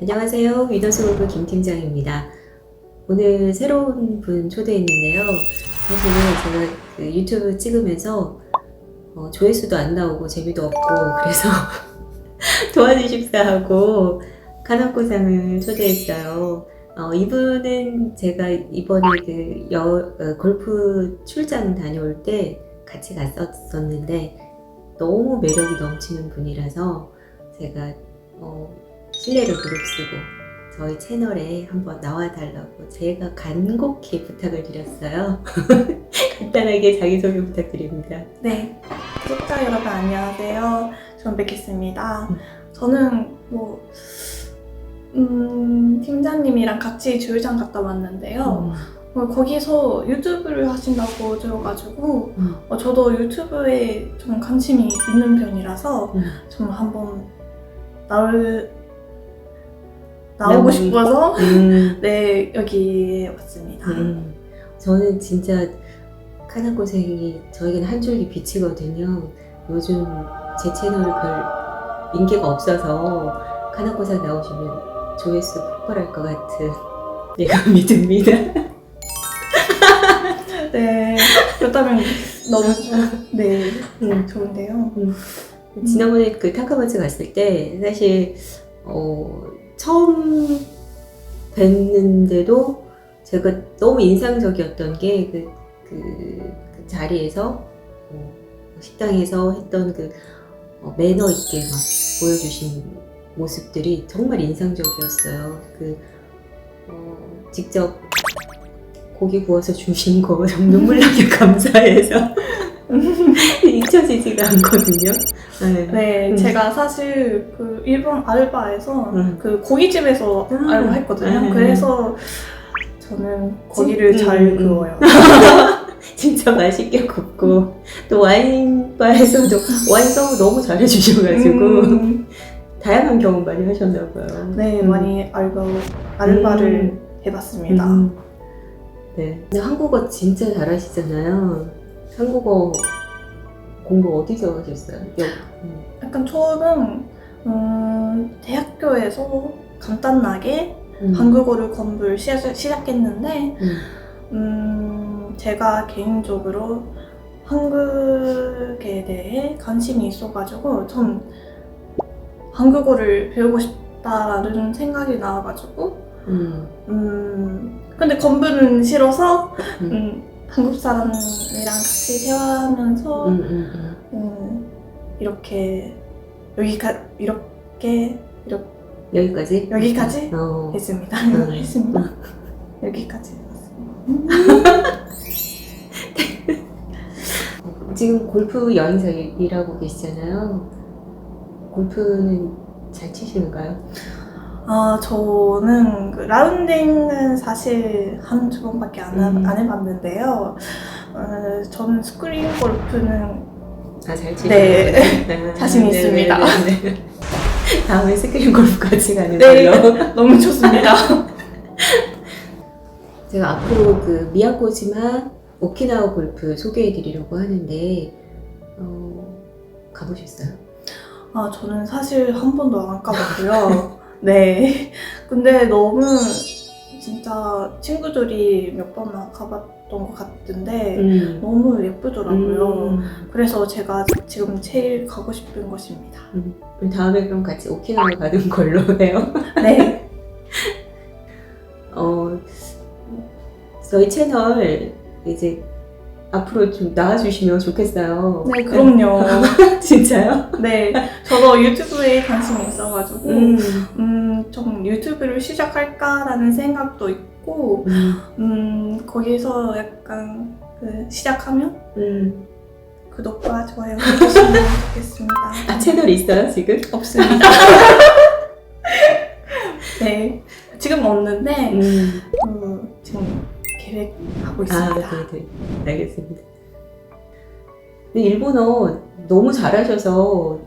안녕하세요. 위너스 골프 김 팀장입니다. 오늘 새로운 분 초대했는데요. 사실은 제가 그 유튜브 찍으면서 어, 조회수도 안 나오고 재미도 없고 그래서 도와주십사 하고 가나코상을 초대했어요. 어, 이분은 제가 이번에 그 여, 어, 골프 출장 다녀올 때 같이 갔었었는데 너무 매력이 넘치는 분이라서 제가 어, 신뢰를 무릅쓰고 저희 채널에 한번 나와달라고 제가 간곡히 부탁을 드렸어요. 간단하게 자기소개 부탁드립니다. 네, 구독자 여러분 안녕하세요. 전 뵙겠습니다. 음. 저는 뭐 음, 팀장님이랑 같이 주유장 갔다 왔는데요. 어, 거기서 유튜브를 하신다고 들어가지고 음. 어, 저도 유튜브에 좀 관심이 있는 편이라서 음. 좀 한번 나올 나오고 나오고 싶어서 음, 네 여기에 왔습니다. 음. 저는 진짜 카나고생이 저에게는 한 줄기 빛이거든요. 요즘 제 채널이 별 인기가 없어서 카나고생 나오시면 조회수 폭발할 것 같은 예감이 듭니다. 네, 그렇다면 너무 네 음. 좋은데요. 지난번에 그 타카마츠 갔을 때 사실 어, 처음 뵀는데도 제가 너무 인상적이었던 게그그 자리에서 어, 식당에서 했던 그 어, 매너 있게 막 보여주신 모습들이 정말 인상적이었어요. 그 어, 직접 고기 구워서 주신 거좀 눈물 나게 감사해서 잊혀지지가 않거든요. 네. 네, 음. 제가 사실 그 일본 알바에서 음. 그 고깃집에서 음. 알바 했거든요. 음. 그래서 저는 고기를 음. 잘 구워요. 진짜 맛있게 굽고 또 와인바에서도 와인 서브 너무 잘해주셔가지고 음, 다양한 경험 많이 하셨나봐요. 네, 음. 많이 알바 알바를 음. 해봤습니다. 음. 네. 근데 한국어 진짜 잘하시잖아요. 한국어 공부 어디서 하셨어요? 여, 음. 약간 처음은 음, 대학교에서 간단하게 음. 한국어를 공부를 시작, 시작했는데 음. 음, 제가 개인적으로 한국에 대해 관심이 있어가지고 전 한국어를 배우고 싶다라는 생각이 나와가지고 음. 음, 근데 공부는 싫어서 음. 음, 한국 사람이랑 같이 대화하면서 음, 음, 음. 음, 이렇게 여기가 이렇게 이렇게 여기까지? 여기까지 어. 했습니다. 음. 했습니다. 여기까지. 지금 골프 여행사 일하고 계시잖아요. 골프는 잘 치시는가요? 아 저는 그 라운딩은 사실 한 두 번밖에 안, 해- 음. 안 해봤는데요. 어, 저는 스크린 골프는 아, 잘 치시는 네. 거예요? 자신 네, 있습니다. 네, 네, 네. 다음에 스크린 골프 같이 가는 네. 걸로. 너무 좋습니다. 제가 앞으로 그 미야코지마 오키나와 골프 소개해 드리려고 하는데 어, 가보셨어요? 아 저는 사실 한 번도 안 가봤고요. 네. 근데 너무 진짜 친구들이 몇번 가봤던 것 같은데 음. 너무 예쁘더라고요. 음. 그래서 제가 지금 제일 가고 싶은 곳입니다. 그럼 다음에 그럼 같이 오키나와 가는 걸로 해요. 네. 어, 저희 채널 이제 앞으로 좀 나와주시면 좋겠어요. 네, 그럼요. 진짜요? 네. 저도 유튜브에 관심이 있어가지고, 음. 음, 좀 유튜브를 시작할까라는 생각도 있고, 음. 음, 거기서 약간 그 시작하면 음. 구독과 좋아요 해주시면 좋겠습니다. 아 채널 있어요 지금? 없습니다. 네. 지금 없는데, 음. 계획하고 아, 있습니다. 네, 네. 알겠습니다. 근데 일본어 너무 잘하셔서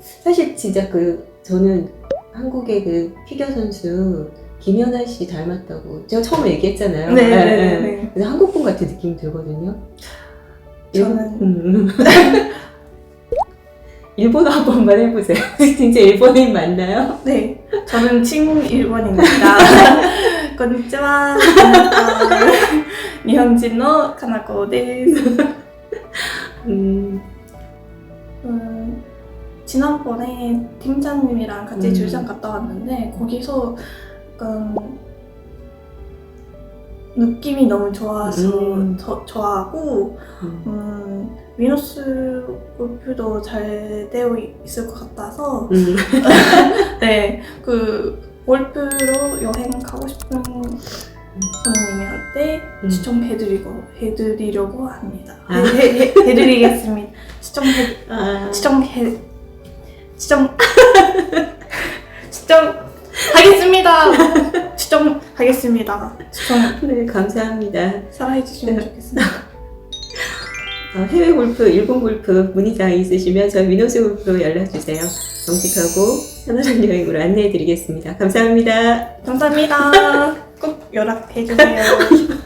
사실 진짜 그 저는 한국의 그 피겨 선수 김연아 씨 닮았다고 제가 처음에 얘기했잖아요. 네, 네, 네, 네. 그래서 한국 분 같은 느낌이 들거든요. 저는 음. 일본어 한 번만 해보세요. 진짜 일본인 맞나요? 네, 저는 친 일본입니다. 건니치와 데스. 음, 음, 지난번에 팀장님이랑 같이 음. 줄장 갔다 왔는데 거기서 약간 느낌이 너무 좋아서 음. 저, 좋아하고 음. 음, 위너스 골프도 잘 되어 있을 것 같아서 음. 네, 그 골프로 여행 가고 싶은 손님한테 음. 추천해드리고 해드리려고 합니다. 아. 해, 해, 해, 해 드리겠습니다. 추천해 아, 추천해 추천 추천하겠습니다. 추천하겠습니다. 추천 네, 감사합니다. 사랑해 주시면 좋겠습니다. 어, 해외 골프, 일본 골프 문의사항 있으시면 저희 위노스 골프로 연락주세요. 정직하고 편안한 여행으로 안내해드리겠습니다. 감사합니다. 감사합니다. 꼭 연락해 주세요.